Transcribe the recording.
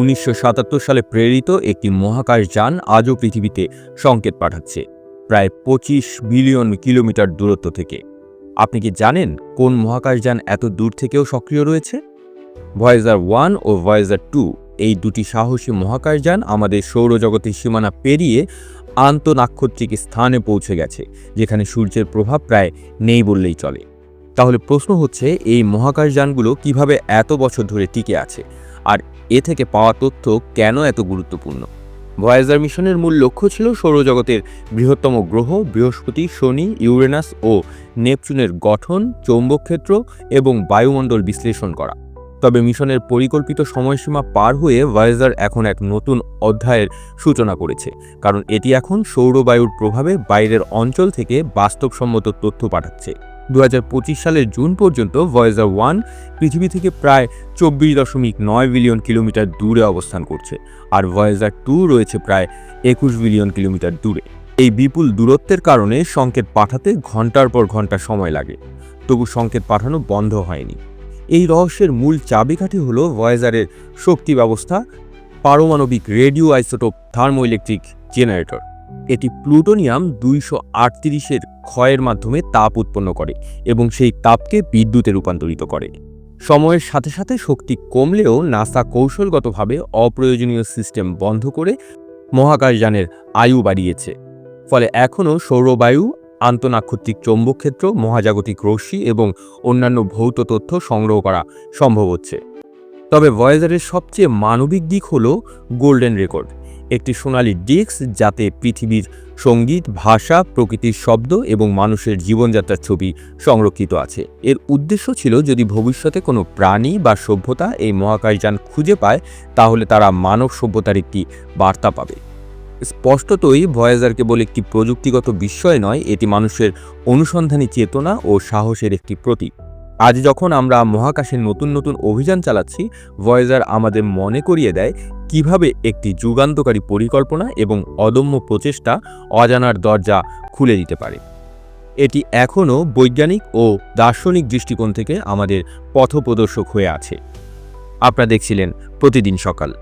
উনিশশো সাতাত্তর সালে প্রেরিত একটি মহাকাশযান আজও পৃথিবীতে সংকেত পাঠাচ্ছে, প্রায় পঁচিশ বিলিয়ন কিলোমিটার দূরত্ব থেকে। আপনি কি জানেন কোন মহাকাশযান এত দূর থেকেও সক্রিয় রয়েছে? ভয়েজার ওয়ান ও ভয়েজার টু এই দুটি সাহসী মহাকাশযান আমাদের সৌরজগতের সীমানা পেরিয়ে আন্তনাক্ষত্রিক স্থানে পৌঁছে গেছে, যেখানে সূর্যের প্রভাব প্রায় নেই বললেই চলে। তাহলে প্রশ্ন হচ্ছে, এই মহাকাশযানগুলো কীভাবে এত বছর ধরে টিকে আছে? আর এ থেকে পাওয়া তথ্য কেন এত গুরুত্বপূর্ণ? ভয়েজার মিশনের মূল লক্ষ্য ছিল সৌরজগতের বৃহত্তম গ্রহ, বৃহস্পতি, শনি, ইউরেনাস ও নেপচুনের গঠন, চৌম্বক ক্ষেত্র এবং বায়ুমণ্ডল বিশ্লেষণ করা। তবে মিশনের পরিকল্পিত সময়সীমা পার হয়ে ভয়েজার এখন এক নতুন অধ্যায়ের সূচনা করেছে, কারণ এটি এখন সৌরবায়ুর প্রভাবে বাইরের অঞ্চল থেকে বাস্তবসম্মত তথ্য পাঠাচ্ছে। দু হাজার পঁচিশ সালের জুন পর্যন্ত ভয়েজার ওয়ান পৃথিবী থেকে প্রায় চব্বিশ দশমিক নয় বিলিয়ন কিলোমিটার দূরে অবস্থান করছে। আর ভয়েজার টু রয়েছে প্রায় একুশ বিলিয়ন কিলোমিটার দূরে। এই বিপুল দূরত্বের কারণে সংকেত পাঠাতে ঘণ্টার পর ঘণ্টা সময় লাগে। তবু সংকেত পাঠানো বন্ধ হয়নি। এই রহস্যের মূল চাবিকাঠি হল ভয়েজারের শক্তি ব্যবস্থা, পারমাণবিক রেডিও আইসোটোপ থার্মোইলেকট্রিক জেনারেটর। এটি প্লুটোনিয়াম দুইশো আটত্রিশের ক্ষয়ের মাধ্যমে তাপ উৎপন্ন করে এবং সেই তাপকে বিদ্যুতে রূপান্তরিত করে। সময়ের সাথে সাথে শক্তি কমলেও নাসা কৌশলগতভাবে অপ্রয়োজনীয় সিস্টেম বন্ধ করে মহাকাশযানের আয়ু বাড়িয়েছে। ফলে এখনও সৌরবায়ু, আন্তনাক্ষত্রিক চৌম্বকক্ষেত্র, মহাজাগতিক রশ্মি এবং অন্যান্য ভৌত তথ্য সংগ্রহ করা সম্ভব হচ্ছে। তবে ভয়েজারের সবচেয়ে মানবিক দিক হল গোল্ডেন রেকর্ড একটি সোনালী ডিস্ক যাতে পৃথিবীর সংগীত, ভাষা, প্রকৃতির শব্দ এবং মানুষের জীবনযাত্রার ছবি সংরক্ষিত আছে। এর উদ্দেশ্য ছিল যদি ভবিষ্যতে কোনো প্রাণী বা সভ্যতা এই মহাকাশযান খুঁজে পায়, তাহলে তারা মানব সভ্যতার একটি বার্তা পাবে। স্পষ্টতই ভয়েজার কেবল একটি প্রযুক্তিগত বিস্ময় নয়, এটি মানুষের অনুসন্ধানী চেতনা ও সাহসের একটি প্রতীক। আজ যখন আমরা মহাকাশে নতুন নতুন অভিযান চালাচ্ছি, ভয়েজার আমাদের মনে করিয়ে দেয় কীভাবে একটি যুগান্তকারী পরিকল্পনা এবং অদম্য প্রচেষ্টা অজানার দরজা খুলে দিতে পারে? এটি এখনও বৈজ্ঞানিক ও দার্শনিক দৃষ্টিকোণ থেকে আমাদের পথপ্রদর্শক হয়ে আছে। আপনারা দেখছিলেন প্রতিদিন সকাল।